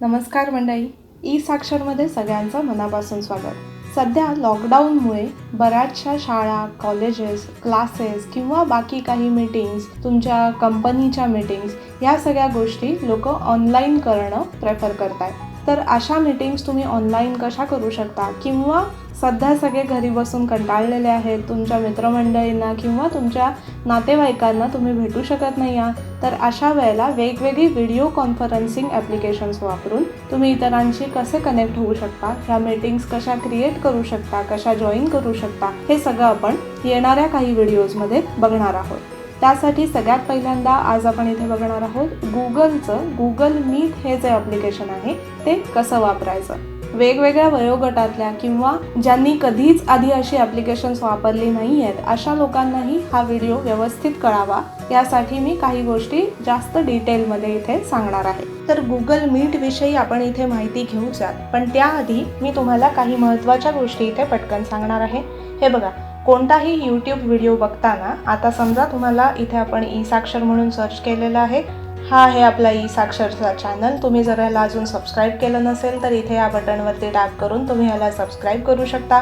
नमस्कार मंडळी ई साक्षरमध्ये सगळ्यांचं मनापासून स्वागत. सध्या लॉकडाऊनमुळे बऱ्याचशा शाळा कॉलेजेस क्लासेस किंवा बाकी काही मीटिंग्स तुमच्या कंपनीच्या मीटिंग्स या सगळ्या गोष्टी लोक ऑनलाईन करणं प्रेफर करतात तर अशा मीटिंग्स तुम्ही ऑनलाईन कशा करू शकता? किंवा सध्या सगळे घरी बसून कंटाळलेले आहेत. तुमच्या मित्रमंडळींना किंवा तुमच्या नातेवाईकांना तुम्ही भेटू शकत नाही आहात तर अशा वेळेला वेगवेगळी व्हिडिओ कॉन्फरन्सिंग ॲप्लिकेशन्स वापरून तुम्ही इतरांशी कसे कनेक्ट होऊ शकता? ह्या मीटिंग्स कशा क्रिएट करू शकता? कशा जॉईन करू शकता? हे सगळं आपण येणाऱ्या काही व्हिडिओजमध्ये बघणार आहोत. त्यासाठी सगळ्यात पहिल्यांदा आज आपण इथे बघणार आहोत गुगलचं गुगल मीट हे जे ॲप्लिकेशन आहे ते कसं वापरायचं? वेगवेगळ्या वयोगटातल्या किंवा ज्यांनी कधीच आधी अशी ॲप्लिकेशन्स वापरली नाही आहेत अशा लोकांनाही हा व्हिडिओ व्यवस्थित कळावा. यासाठी मी काही गोष्टी जास्त डिटेलमध्ये इथे सांगणार आहे. तर गुगल मीट विषयी आपण इथे माहिती घेऊचात पण त्याआधी मी तुम्हाला काही महत्त्वाच्या गोष्टी इथे पटकन सांगणार आहे. हे बघा कोणताही यूट्यूब व्हिडिओ बघताना आता समजा तुम्हाला इथे आपण ई साक्षर म्हणून सर्च केलेलं आहे हा आहे आपला ई साक्षरचा चॅनल तुम्ही जर याला अजून सबस्क्राईब केलं नसेल तर इथे या बटनवरती टॅप करून तुम्ही ह्याला सबस्क्राईब करू शकता.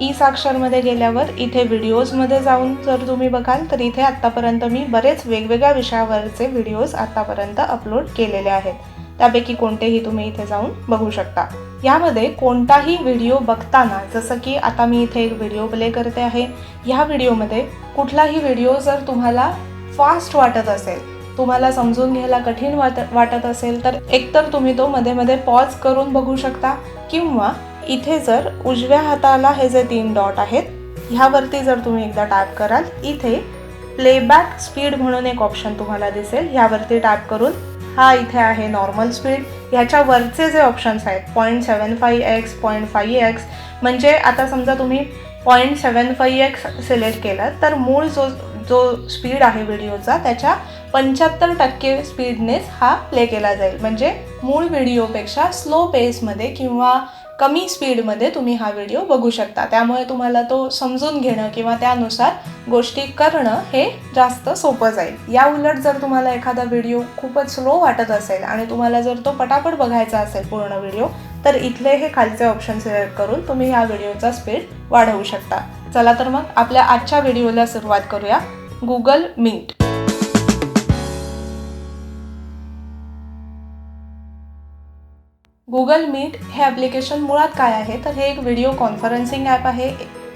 ई साक्षरमध्ये गेल्यावर इथे व्हिडिओजमध्ये जाऊन जर तुम्ही बघाल तर इथे आत्तापर्यंत मी बरेच वेगवेगळ्या विषयावरचे व्हिडिओज आत्तापर्यंत अपलोड केलेले आहेत. त्यापैकी कोणतेही तुम्ही इथे जाऊन बघू शकता. यामध्ये कोणताही व्हिडिओ बघताना जसं की आता मी इथे एक व्हिडिओ प्ले करते आहे ह्या व्हिडिओमध्ये कुठलाही व्हिडिओ जर तुम्हाला फास्ट वाटत असेल तुम्हाला समजून घ्यायला कठीण वाट वाटत असेल तर एकतर तुम्ही तो मध्ये मध्ये पॉज करून बघू शकता. किंवा इथे जर उजव्या हाताला हे जे तीन डॉट आहेत ह्यावरती जर तुम्ही एकदा टॅप कराल इथे प्लेबॅक स्पीड म्हणून एक ऑप्शन तुम्हाला दिसेल. ह्यावरती टॅप करून हा इथे आहे नॉर्मल स्पीड ह्याच्या वरचे जे ऑप्शन्स आहेत point seven five x point five x म्हणजे आता समजा तुम्ही point seven five x select केलं तर मूळ जो जो स्पीड आहे व्हिडिओचा त्याच्या पंच्याहत्तर टक्के स्पीडनेच हा प्ले केला जाईल. म्हणजे मूळ व्हिडिओपेक्षा स्लो पेसमध्ये किंवा कमी स्पीडमध्ये तुम्ही हा व्हिडिओ बघू शकता. त्यामुळे तुम्हाला तो समजून घेणं किंवा त्यानुसार गोष्टी करणं हे जास्त सोपं जाईल. या उलट जर तुम्हाला एखादा व्हिडिओ खूपच स्लो वाटत असेल आणि तुम्हाला जर तो पटापट बघायचा असेल पूर्ण व्हिडिओ तर इथले हे खालचे ऑप्शन सिलेक्ट करून तुम्ही ह्या व्हिडिओचा स्पीड वाढवू शकता. चला तर मग आपल्या आजच्या व्हिडिओला सुरुवात करूया. गुगल मीट गुगल मीट हे ॲप्लिकेशन मुळात काय आहे? तर हे एक व्हिडिओ कॉन्फरन्सिंग ॲप आहे.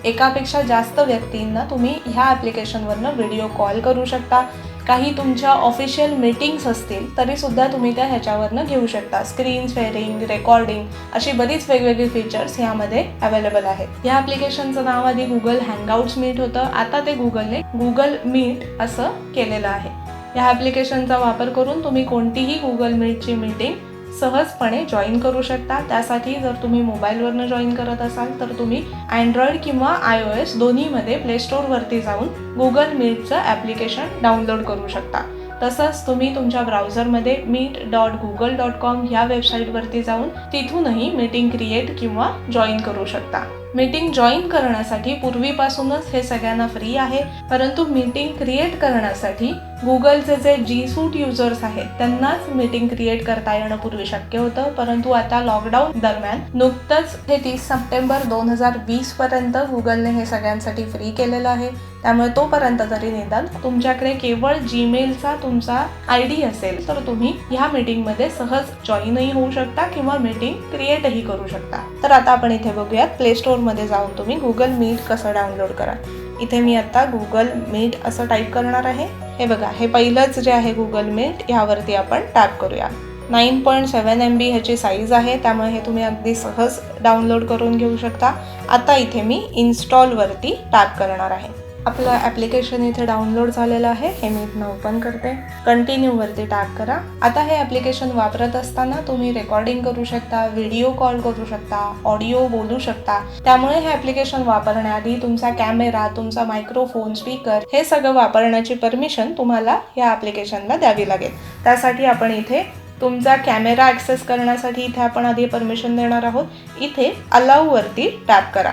एकापेक्षा जास्त व्यक्तींना तुम्ही ह्या ॲप्लिकेशनवरनं व्हिडिओ कॉल करू शकता. काही तुमच्या ऑफिशियल मीटिंग्स असतील तरीसुद्धा तुम्ही त्या ह्याच्यावरनं घेऊ शकता. स्क्रीन शेअरिंग रेकॉर्डिंग अशी बरीच वेगवेगळी फीचर्स ह्यामध्ये अवेलेबल आहेत. या ॲप्लिकेशनचं नाव आधी गुगल हँगआउट्स मीट होतं. आता ते गुगलने गुगल मीट असं केलेलं आहे. या ॲप्लिकेशनचा वापर करून तुम्ही कोणतीही गुगल मीटची मीटिंग सहजपणे जॉईन करू शकता. त्यासाठी जर तुम्ही मोबाईलवरनं जॉईन करत असाल तर तुम्ही अँड्रॉइड किंवा आय ओ एस दोन्हीमध्ये प्लेस्टोरवरती जाऊन गुगल मीटचं ॲप्लिकेशन डाउनलोड करू शकता. तसंच तुम्ही तुमच्या ब्राउझरमध्ये meet dot google dot com ह्या वेबसाईटवरती जाऊन तिथूनही मीटिंग क्रिएट किंवा जॉईन करू शकता. मीटिंग जॉईन करण्यासाठी पूर्वीपासूनच हे सगळ्यांना फ्री आहे. परंतु मीटिंग क्रिएट करण्यासाठी गुगलचे जे जी सूट युजर्स आहेत त्यांनाच मीटिंग क्रिएट करता येणं पूर्वी शक्य होतं. परंतु आता लॉकडाऊन दरम्यान नुकतंच हे तीस सप्टेंबर दोन हजार वीस पर्यंत गुगलने हे सगळ्यांसाठी फ्री केलेलं आहे. त्यामुळे तोपर्यंत जरी निदान तुमच्याकडे केवळ जीमेलचा तुमचा आय डी असेल तर तुम्ही ह्या मीटिंगमध्ये सहज जॉईनही होऊ शकता किंवा मीटिंग क्रिएटही करू शकता. तर आता आपण इथे बघूयात प्ले स्टोअरमध्ये जाऊन तुम्ही गुगल मीट कसं डाउनलोड करा इथे मी आता गुगल मीट असं टाईप करणार आहे. हे बघा हे पहिलंच जे आहे गुगल मीट ह्यावरती आपण टॅप करूया. Nine point seven M B ह्याची साईज आहे त्यामुळे हे तुम्ही अगदी सहज डाउनलोड करून घेऊ शकता. आता इथे मी इन्स्टॉलवरती टॅप करणार आहे. आपलं ॲप्लिकेशन इथे डाउनलोड झालेलं आहे. हे मी इथनं ओपन करते. कंटिन्यूवरती टॅप करा. आता हे ॲप्लिकेशन वापरत असताना तुम्ही रेकॉर्डिंग करू शकता व्हिडिओ कॉल करू शकता ऑडिओ बोलू शकता. त्यामुळे हे ॲप्लिकेशन वापरण्याआधी तुमचा कॅमेरा तुमचा मायक्रोफोन स्पीकर हे सगळं वापरण्याची परमिशन तुम्हाला या ॲप्लिकेशनला द्यावी लागेल. त्यासाठी आपण इथे तुमचा कॅमेरा ॲक्सेस करण्यासाठी इथे आपण आधी परमिशन देणार आहोत. इथे अलाऊवरती टॅप करा.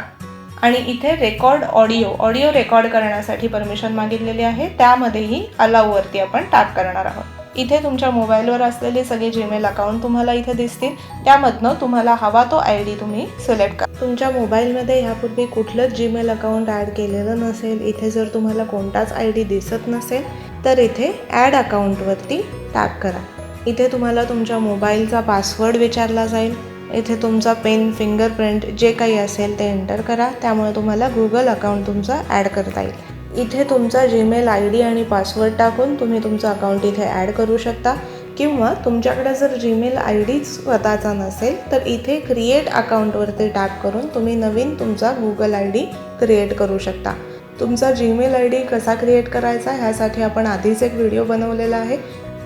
आणि इथे रेकॉर्ड ऑडिओ ऑडिओ रेकॉर्ड करण्यासाठी परमिशन मागितलेली आहे. त्यामध्येही अलाऊवरती आपण टॅप करणार आहोत. इथे तुमच्या मोबाईलवर असलेले सगळे जीमेल अकाउंट तुम्हाला इथे दिसतील. त्यामधनं तुम्हाला हवा तो आय डी तुम्ही सिलेक्ट करा. तुमच्या मोबाईलमध्ये ह्यापूर्वी कुठलंच जीमेल अकाउंट ॲड केलेलं नसेल. इथे जर तुम्हाला कोणताच आय डी दिसत नसेल तर इथे ॲड अकाउंटवरती टॅप करा. इथे तुम्हाला तुमच्या मोबाईलचा पासवर्ड विचारला जाईल. इथे तुमचा पेन फिंगरप्रिंट जे काही असेल ते एंटर करा. त्यामुळे तुम्हाला गुगल अकाउंट तुमचं ॲड करता येईल. इथे तुमचा जीमेल आय डी आणि पासवर्ड टाकून तुम्ही तुमचं अकाउंट इथे ॲड करू शकता. किंवा तुमच्याकडे जर जीमेल आय डी स्वतःचा नसेल तर इथे क्रिएट अकाउंटवरती टॅप करून तुम्ही नवीन तुमचा गुगल आय डी क्रिएट करू शकता. तुमचा जीमेल आय डी कसा क्रिएट करायचा ह्यासाठी आपण आधीच एक व्हिडिओ बनवलेला आहे.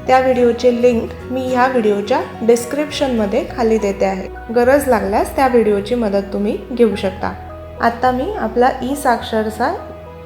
त्या व्हिडिओची लिंक मी ह्या व्हिडिओच्या डिस्क्रिप्शनमध्ये खाली देते आहे. गरज लागल्यास त्या व्हिडिओची मदत तुम्ही घेऊ शकता. आत्ता मी आपला ई साक्षरचा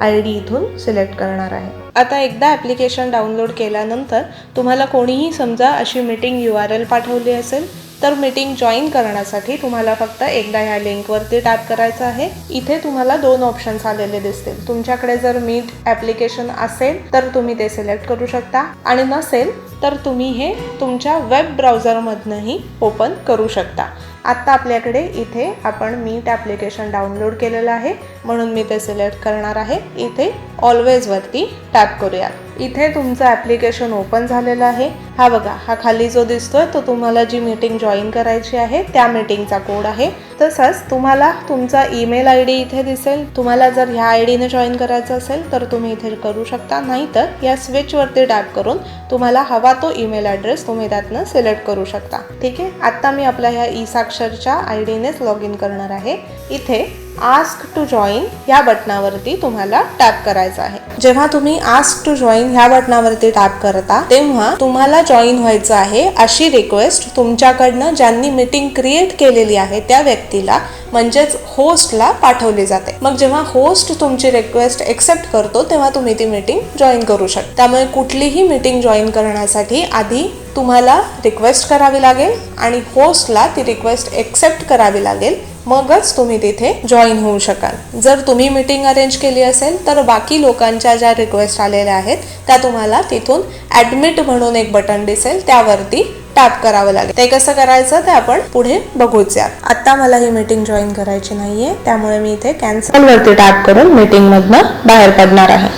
आय डी इथून सिलेक्ट करणार आहे. आता एकदा ॲप्लिकेशन डाउनलोड केल्यानंतर तुम्हाला कोणीही समजा अशी मीटिंग यू आर एल पाठवली असेल तर मीटिंग जॉईन करण्यासाठी तुम्हाला फक्त एकदा ह्या लिंकवरती टॅप करायचं आहे. इथे तुम्हाला दोन ऑप्शन्स आलेले दिसतील. तुमच्याकडे जर मीट ॲप्लिकेशन असेल तर तुम्ही ते सिलेक्ट करू शकता. आणि नसेल तर तुम्ही हे तुमच्या वेब ब्राउझरमधनंही ओपन करू शकता. आत्ता आपल्याकडे इथे आपण मीट ॲप्लिकेशन डाउनलोड केलेलं आहे. म्हणून मी ते सिलेक्ट करणार आहे. इथे ऑलवेजवरती टॅप करूया इथे तुमचं ॲप्लिकेशन ओपन झालेलं आहे. हा बघा हा खाली जो दिसतोय तो तुम्हाला जी मीटिंग जॉईन करायची आहे त्या मीटिंगचा कोड आहे. तसंच तुम्हाला तुमचा ईमेल आय डी इथे दिसेल. तुम्हाला जर ह्या आय डीने जॉईन करायचं असेल तर तुम्ही इथे करू शकता. नाहीतर या स्विचवरती टॅप करून तुम्हाला हवा तो ईमेल ॲड्रेस तुम्ही त्यातनं सिलेक्ट करू शकता. ठीक आहे? आत्ता मी आपल्या ह्या ई साक्षरच्या आय डीनेच लॉग इन करणार आहे. इथे आस्क टू जॉईन या बटनावरती तुम्हाला टॅप करायचं आहे. जेव्हा तुम्ही आस्क टू जॉईन ह्या बटनावरती टॅप करता तेव्हा तुम्हाला जॉईन व्हायचं आहे अशी रिक्वेस्ट तुमच्याकडनं ज्यांनी मीटिंग क्रिएट केलेली आहे त्या व्यक्तीला म्हणजेच होस्टला पाठवली जाते. मग जेव्हा होस्ट तुमची रिक्वेस्ट एक्सेप्ट करतो तेव्हा तुम्ही ती मीटिंग जॉईन करू शकता. त्यामुळे कुठलीही मीटिंग जॉईन करण्यासाठी आधी तुम्हाला रिक्वेस्ट करावी लागेल आणि होस्टला ती रिक्वेस्ट एक्सेप्ट करावी लागेल. मगच तुम्ही तिथे जॉईन होऊ शकाल. जर तुम्ही मीटिंग अरेंज केली असेल तर बाकी लोकांच्या ज्या रिक्वेस्ट आलेल्या आहेत त्या तुम्हाला तिथून ॲडमिट म्हणून एक बटन दिसेल त्यावरती टॅप करावं लागेल. ते कसं करायचं ते आपण पुढे बघूच या आता मला ही मीटिंग जॉईन करायची नाहीये त्यामुळे मी इथे कॅन्सल वरती टॅप करून मीटिंग मधनं बाहेर पडणार आहे.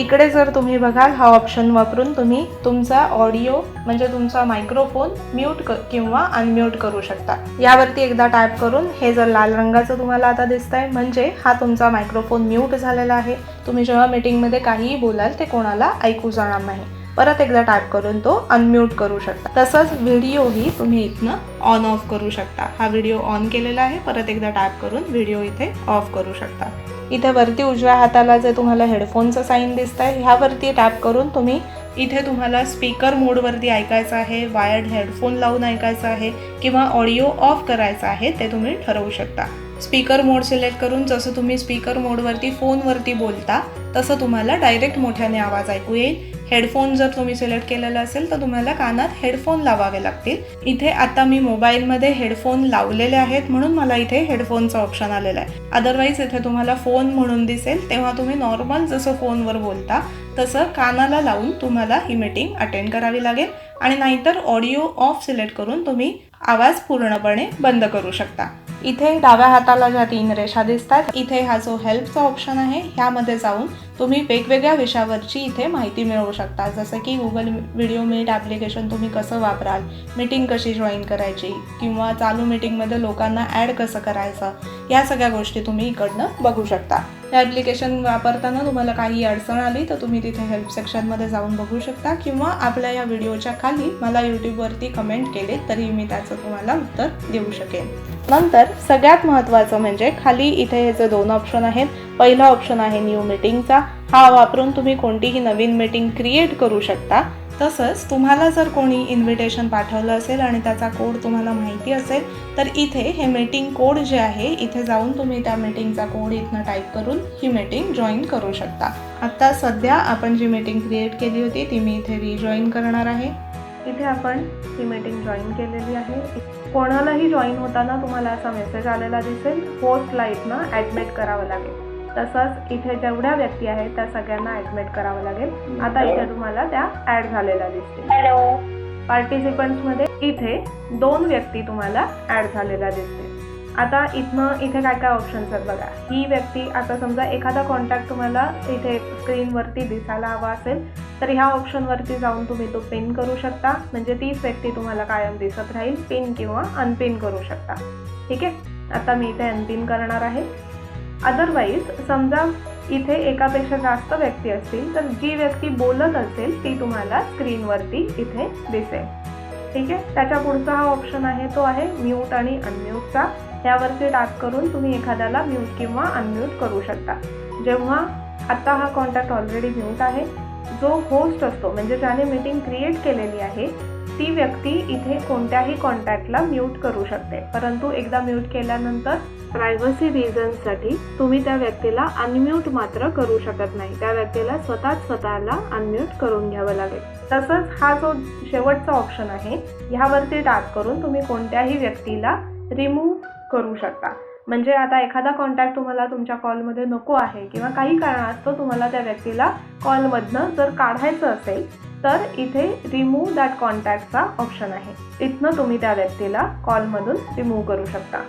इकडे जर तुम्ही बघाल हा ऑप्शन वापरून तुम्ही तुमचा ऑडिओ म्हणजे तुमचा मायक्रोफोन म्यूट किंवा अनम्यूट करू शकता. यावरती एकदा टाईप करून हे जर लाल रंगाचं तुम्हाला आता दिसतंय म्हणजे हा तुमचा मायक्रोफोन म्यूट झालेला आहे. तुम्ही जेव्हा मीटिंगमध्ये काहीही बोलाल ते कोणाला ऐकू जाणार नाही. परत एकदा टाईप करून तो अनम्यूट करू शकता. तसंच व्हिडिओही तुम्ही इथनं ऑन ऑफ करू शकता. हा व्हिडिओ ऑन केलेला आहे परत एकदा टाईप करून व्हिडिओ इथे ऑफ करू शकता. इथे वरती उजव्या हाताला जे तुम्हाला हेडफोनचं साईन दिसत आहे ह्यावरती टॅप करून तुम्ही इथे तुम्हाला स्पीकर मोडवरती ऐकायचं आहे वायर्ड हेडफोन लावून ऐकायचं आहे किंवा ऑडिओ ऑफ करायचा आहे ते तुम्ही ठरवू शकता. स्पीकर मोड सिलेक्ट करून जसं तुम्ही स्पीकर मोडवरती फोनवरती बोलता तसं तुम्हाला डायरेक्ट मोठ्याने आवाज ऐकू येईल. हेडफोन जर तुम्ही सिलेक्ट केलेला असेल तर तुम्हाला कानात हेडफोन लावावे लागतील. इथे आता मी मोबाईलमध्ये हेडफोन लावलेले आहेत म्हणून मला इथे हेडफोनचा ऑप्शन आलेला आहे. अदरवाईज इथे तुम्हाला फोन म्हणून दिसेल. तेव्हा तुम्ही नॉर्मल जसं फोनवर बोलता तसं कानाला लावून तुम्हाला ही मीटिंग अटेंड करावी लागेल. आणि नाहीतर ऑडिओ ऑफ सिलेक्ट करून तुम्ही आवाज पूर्णपणे बंद करू शकता. इथे डाव्या हाताला ज्या तीन रेषा दिसतात इथे हा जो हेल्पचा ऑप्शन आहे ह्यामध्ये जाऊन तुम्ही वेगवेगळ्या विषयावरची इथे माहिती मिळवू शकता. जसं की गुगल व्हिडिओ मीट ॲप्लिकेशन तुम्ही कसं वापराल मीटिंग कशी जॉईन करायची किंवा चालू मीटिंगमध्ये लोकांना ॲड कसं करायचं या सगळ्या गोष्टी तुम्ही इकडनं बघू शकता. या ॲप्लिकेशन वापरताना तुम्हाला काही अडचण आली तर तुम्ही तिथे हेल्प सेक्शनमध्ये जाऊन बघू शकता किंवा आपल्या या व्हिडिओच्या खाली मला यूट्यूबवरती कमेंट केले तरी मी त्याचं तुम्हाला उत्तर देऊ शकेन. नंतर सगळ्यात महत्त्वाचं म्हणजे खाली इथे हे जे दोन ऑप्शन आहेत पहिला ऑप्शन आहे न्यू मीटिंगचा हा वापरून तुम्ही कोणतीही नवीन मीटिंग क्रिएट करू शकता. तसंच तुम्हाला जर कोणी इन्व्हिटेशन पाठवलं असेल आणि त्याचा कोड तुम्हाला माहिती असेल तर इथे हे मीटिंग कोड जे आहे इथे जाऊन तुम्ही त्या मीटिंगचा कोड इथनं टाईप करून ही मीटिंग जॉईन करू शकता. आत्ता सध्या आपण जी मीटिंग क्रिएट केली होती ती मी इथे रिजॉईन करणार आहे. इथे आपण ही मीटिंग जॉईन केलेली आहे. कोणालाही जॉईन होताना तुम्हाला असा मेसेज आलेला दिसेल. होस्टला इथनं ॲडमिट करावं लागेल. तसंच इथे जेवढ्या व्यक्ती आहेत त्या सगळ्यांना ऍडमिट करावं लागेल. आता इथे तुम्हाला त्या ऍड झालेल्या दिसतील. हॅलो पार्टिसिपंट्समध्ये इथे दोन व्यक्ती तुम्हाला ऍड झालेल्या दिसतील. आता इथनं इथे काय काय ऑप्शन्स आहेत बघा. ही व्यक्ती आता समजा एखादा कॉन्टॅक्ट तुम्हाला इथे स्क्रीनवरती दिसायला हवा असेल तर ह्या ऑप्शनवरती जाऊन तुम्ही तो पिन करू शकता. म्हणजे तीच व्यक्ती तुम्हाला कायम दिसत राहील. पिन किंवा अनपिन करू शकता. ठीक आहे? आता मी इथे अनपिन करणार आहे. अदरवाईज समजा इथे एकापेक्षा जास्त व्यक्ती असतील तर जी व्यक्ती बोलत असेल ती तुम्हाला स्क्रीनवरती इथे दिसेल. ठीक आहे? त्याच्या पुढचा हा ऑप्शन आहे तो आहे म्यूट आणि अनम्यूटचा यावरती टाक करून तुम्ही एखाद्याला म्यूट किंवा अनम्यूट करू शकता. जेव्हा आत्ता हा कॉन्टॅक्ट ऑलरेडी म्यूट आहे जो होस्ट असतो म्हणजे ज्याने मीटिंग क्रिएट केलेली आहे ती व्यक्ती इथे कोणत्याही कॉन्टॅक्टला म्यूट करू शकते. परंतु एकदा म्यूट केल्यानंतर प्रायव्हसी रिझन्ससाठी तुम्ही त्या व्यक्तीला अनम्यूट मात्र करू शकत नाही. त्या व्यक्तीला स्वतःच स्वतःला अनम्यूट करून घ्यावं लागेल. तसंच हा जो शेवटचा ऑप्शन आहे ह्यावरती टॅप करून तुम्ही कोणत्याही व्यक्तीला रिमूव्ह करू शकता. म्हणजे आता एखादा कॉन्टॅक्ट तुम्हाला तुमच्या कॉलमध्ये नको आहे किंवा काही कारणास्तव तुम्हाला त्या व्यक्तीला कॉलमधनं जर काढायचं असेल तर इथे रिमूव्ह दॅट कॉन्टॅक्टचा ऑप्शन आहे. इथनं तुम्ही त्या व्यक्तीला कॉलमधून रिमूव्ह करू शकता.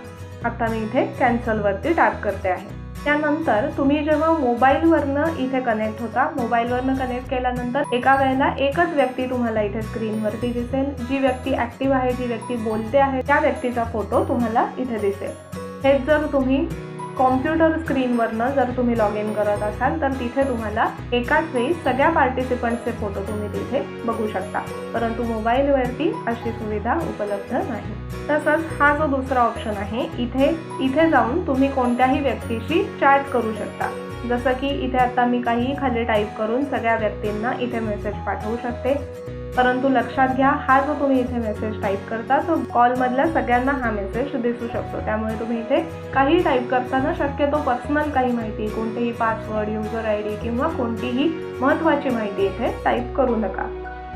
आता मी इथे कॅन्सलवरती टॅप करते आहे. त्यानंतर तुम्ही जेव्हा मोबाईलवरनं इथे कनेक्ट होता मोबाईलवरनं कनेक्ट केल्यानंतर एका वेळेला एकच व्यक्ती तुम्हाला इथे स्क्रीनवरती दिसेल. जी व्यक्ती ऍक्टिव्ह आहे जी व्यक्ती बोलते आहे त्या व्यक्तीचा फोटो तुम्हाला इथे दिसेल. हेच जर तुम्ही कॉम्प्युटर स्क्रीनवरनं जर तुम्ही लॉग इन करत असाल तर तिथे तुम्हाला एकाच वेळी सगळ्या पार्टिसिपंटचे फोटो तुम्ही तिथे बघू शकता. परंतु मोबाईलवरती अशी सुविधा उपलब्ध नाही. तसंच हा जो दुसरा ऑप्शन आहे इथे इथे जाऊन तुम्ही कोणत्याही व्यक्तीशी चॅट करू शकता. जसं की इथे आता मी काही खाली टाईप करून सगळ्या व्यक्तींना इथे मेसेज पाठवू शकते. परंतु लक्षात घ्या हा जो तुम्ही इथे मेसेज टाईप करता तो कॉलमधल्या सगळ्यांना हा मेसेज दिसू शकतो. त्यामुळे तुम्ही इथे काही टाईप करताना शक्यतो पर्सनल काही माहिती कोणतेही पासवर्ड युजर आय डी किंवा कोणतीही महत्त्वाची माहिती इथे टाईप करू नका.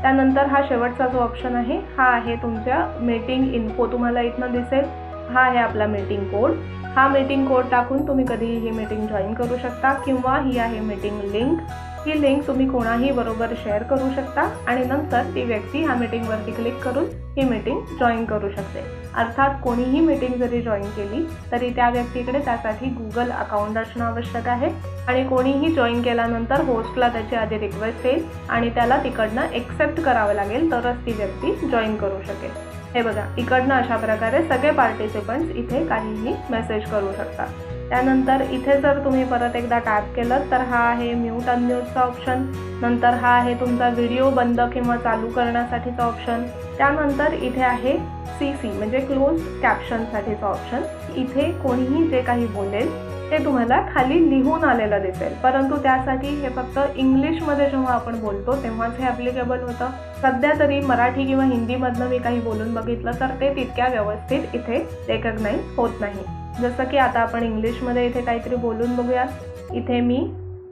त्यानंतर हा शेवटचा जो ऑप्शन आहे हा आहे तुमच्या मीटिंग इन्फो तुम्हाला इथनं दिसेल हा आहे आपला मीटिंग कोड हा मीटिंग कोड टाकून तुम्ही कधीही ही मीटिंग जॉईन करू शकता किंवा ही आहे मीटिंग लिंक ही लिंक तुम्ही कोणाही बरोबर शेअर करू शकता आणि नंतर ती व्यक्ती ह्या मीटिंगवरती क्लिक करून ही मीटिंग जॉईन करू शकते. अर्थात कोणीही मीटिंग जरी जॉईन केली तरी त्या व्यक्तीकडे त्यासाठी गुगल अकाउंट असणं आवश्यक आहे आणि कोणीही जॉईन केल्यानंतर होस्टला त्याची आधी रिक्वेस्ट येईल आणि त्याला तिकडनं एक्सेप्ट करावं लागेल तरच ती व्यक्ती जॉईन करू शकेल. हे बघा इकडनं अशा प्रकारे सगळे पार्टिसिपंट्स इथे काहीही मेसेज करू शकतात. त्यानंतर इथे जर तुम्ही परत एकदा टॅप केलं तर हा आहे म्यूट अनम्यूटचा ऑप्शन नंतर हा आहे तुमचा व्हिडिओ बंद किंवा चालू करण्यासाठीचा ऑप्शन त्यानंतर इथे आहे सी सी म्हणजे क्लोज कॅप्शनसाठीचा ऑप्शन इथे कोणीही जे काही बोलेल ते तुम्हाला खाली लिहून आलेलं दिसेल. परंतु त्यासाठी हे फक्त इंग्लिशमध्ये जेव्हा आपण बोलतो तेव्हाच हे ॲप्लिकेबल होतं. सध्या तरी मराठी किंवा हिंदीमधनं मी काही बोलून बघितलं तर ते तितक्या व्यवस्थित इथे रेकग्नाईज होत नाही. जसं की आता आपण इंग्लिशमध्ये इथे काहीतरी बोलून बघूयात इथे मी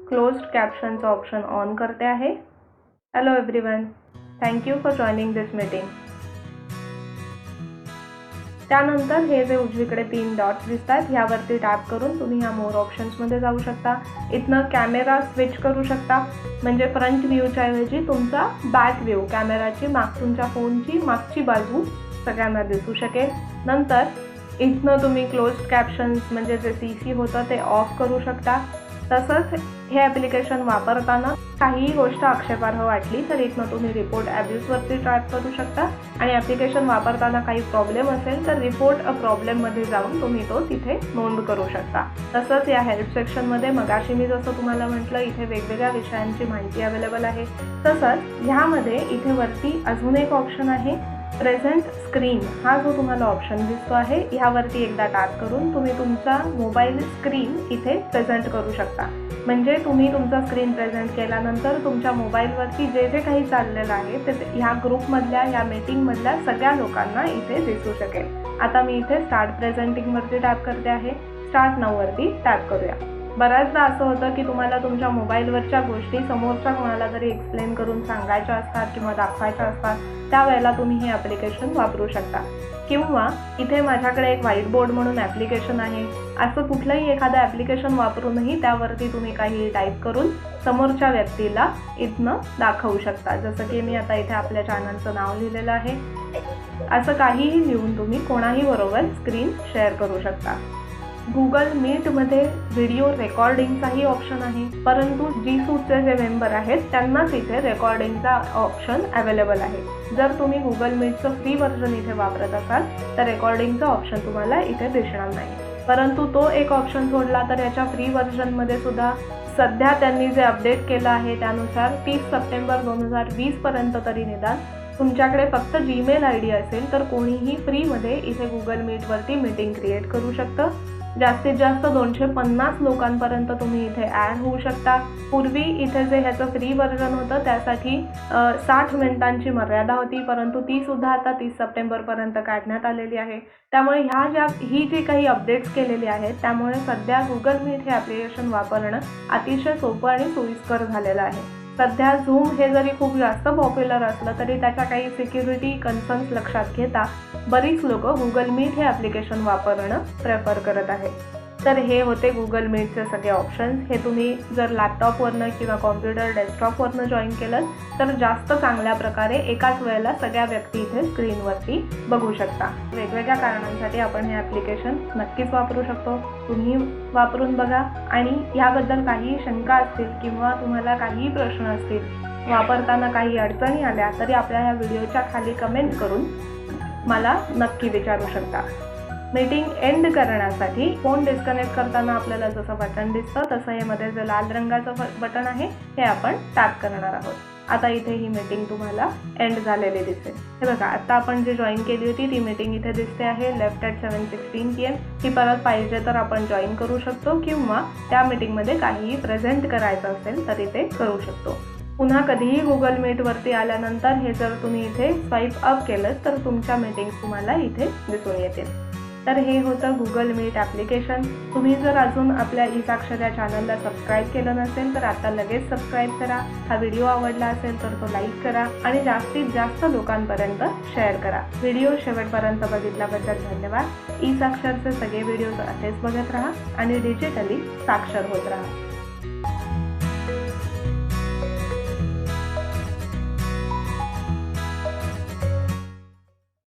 क्लोज्ड कॅप्शनचं ऑप्शन ऑन करते आहे. Hello everyone thank you for joining this meeting त्यानंतर हे जे उजवीकडे तीन डॉट्स दिसतात ह्यावरती टॅप करून तुम्ही ह्या मोर ऑप्शन्समध्ये जाऊ शकता. इथनं कॅमेरा स्विच करू शकता. म्हणजे फ्रंट व्ह्यूच्या ऐवजी तुमचा बॅक व्ह्यू कॅमेराची माग तुमच्या फोनची मागची बाजू सगळ्यांना दिसू शकेल. नंतर इथनं तुम्ही क्लोज कॅप्शन्स म्हणजे जे सी सी होतं ते ऑफ करू शकता. तसंच हे ॲप्लिकेशन वापरताना काहीही गोष्ट आक्षेपार्ह वाटली तर इथनं तुम्ही रिपोर्ट ॲब्यूजवरती ट्रॅक करू शकता. आणि ॲप्लिकेशन वापरताना काही प्रॉब्लेम असेल तर रिपोर्ट अ प्रॉब्लेममध्ये जाऊन तुम्ही तो तिथे नोंद करू शकता. तसंच या हेल्प सेक्शनमध्ये मगाशी मी जसं तुम्हाला म्हटलं इथे वेगवेगळ्या विषयांची माहिती अवेलेबल आहे. तसंच ह्यामध्ये इथे वरती अजून एक ऑप्शन आहे. प्रेझेंट स्क्रीन हा जो तुम्हाला ऑप्शन दिसतो आहे ह्यावरती एकदा टॅप करून तुम्ही तुमचा मोबाईल स्क्रीन इथे प्रेझेंट करू शकता. म्हणजे तुम्ही तुमचा स्क्रीन प्रेझेंट केल्यानंतर तुमच्या मोबाईलवरती जे जे काही चाललेलं आहे ते ह्या ग्रुपमधल्या ह्या मीटिंगमधल्या सगळ्या लोकांना इथे दिसू शकेल. आता मी इथे स्टार्ट प्रेझेंटिंगवरती टॅप करते आहे. स्टार्ट नऊवरती टॅप करूया. बऱ्याचदा असं होतं की तुम्हाला तुमच्या मोबाईलवरच्या गोष्टी समोरच्या कोणाला जरी एक्सप्लेन करून सांगायच्या असतात किंवा दाखवायच्या असतात त्यावेळेला तुम्ही हे ॲप्लिकेशन वापरू शकता. किंवा इथे माझ्याकडे एक व्हाईट बोर्ड म्हणून ॲप्लिकेशन आहे. असं कुठलंही एखादं ॲप्लिकेशन वापरूनही त्यावरती तुम्ही काही टाईप करून समोरच्या व्यक्तीला इथनं दाखवू शकता. जसं की मी आता इथे आपल्या चॅनलचं नाव लिहिलेलं आहे. असं काहीही लिहून तुम्ही कोणाही बरोबर स्क्रीन शेअर करू शकता. गुगल मीटमध्ये व्हिडिओ रेकॉर्डिंगचाही ऑप्शन आहे. परंतु जी सूटचे जे मेंबर आहेत त्यांनाच इथे रेकॉर्डिंगचा ऑप्शन अवेलेबल आहे. जर तुम्ही गुगल मीटचं फ्री व्हर्जन इथे वापरत असाल तर रेकॉर्डिंगचा ऑप्शन तुम्हाला इथे दिसणार नाही. परंतु तो एक ऑप्शन सोडला तर याच्या फ्री व्हर्जनमध्ये सुद्धा सध्या त्यांनी जे अपडेट केलं आहे त्यानुसार तीस सप्टेंबर दोन हजार वीसपर्यंत तरी निदान तुमच्याकडे फक्त जीमेल आय डी असेल तर कोणीही फ्रीमध्ये इथे गुगल मीटवरती मीटिंग क्रिएट करू शकतं. जास्तीत जास्त दोनशे पन्नास लोकांपर्यंत तुम्ही इथे ॲड होऊ शकता. पूर्वी इथे जे ह्याचं फ्री वर्जन होतं त्यासाठी साठ मिनिटांची मर्यादा होती परंतु ती सुद्धा आता तीस सप्टेंबरपर्यंत काढण्यात आलेली आहे. त्यामुळे ह्या ज्या ही जी काही अपडेट्स केलेली आहेत त्यामुळे सध्या गुगल मीट हे ॲप्लिकेशन वापरणं अतिशय सोपं आणि सोयीस्कर झालेलं आहे. सध्या झूम हे जरी खूप जास्त पॉप्युलर असलं तरी त्याच्या काही सिक्युरिटी कन्सर्न्स लक्षात घेता बरीच लोक गुगल मीट हे ॲप्लिकेशन वापरणं प्रेफर करत आहेत. तर हे होते गुगल मीटचे सगळे ऑप्शन्स हे तुम्ही जर लॅपटॉपवरनं किंवा कॉम्प्युटर डेस्कटॉपवरनं जॉईन केलं तर जास्त चांगल्या प्रकारे एकाच वेळेला सगळ्या व्यक्ती इथे स्क्रीनवरती बघू शकता. वेगवेगळ्या कारणांसाठी आपण हे ॲप्लिकेशन नक्कीच वापरू शकतो. तुम्ही वापरून बघा. आणि याबद्दल काही शंका असतील किंवा तुम्हाला काही प्रश्न असतील वापरताना काही अडचणी आल्या तरी आपल्या ह्या व्हिडिओच्या खाली कमेंट करून मला नक्की विचारू शकता. मीटिंग एंड करण्यासाठी फोन डिस्कनेक्ट करताना आपल्याला जसं बटन दिसतं तसं यामध्ये जे लाल रंगाचं बटन आहे हे आपण टॅप करणार आहोत. आता इथे ही मीटिंग तुम्हाला एंड झालेली दिसेल. हे बघा आता आपण जी जॉईन केली होती ती मीटिंग इथे दिसते आहे left at seven sixteen P M ही परत पाहिजे तर आपण जॉईन करू शकतो किंवा त्या मीटिंगमध्ये काहीही प्रेझेंट करायचं असेल तरी ते करू शकतो. पुन्हा कधीही गुगल मीटवरती आल्यानंतर हे जर तुम्ही इथे स्वाईप अप केलं तर तुमच्या मीटिंग्स तुम्हाला इथे दिसून येतील. तर हे होतं गुगल मीट ॲप्लिकेशन तुम्ही जर अजून आपल्या ई या चॅनलला सबस्क्राईब केलं नसेल तर आता लगेच सबस्क्राईब करा. हा व्हिडिओ आवडला असेल तर तो लाईक करा आणि जास्तीत जास्त लोकांपर्यंत शेअर करा. व्हिडिओ शेवटपर्यंत बघितल्याबद्दल धन्यवाद. ई साक्षरचे सगळे व्हिडिओज असेच बघत राहा आणि डिजिटली साक्षर होत राहा.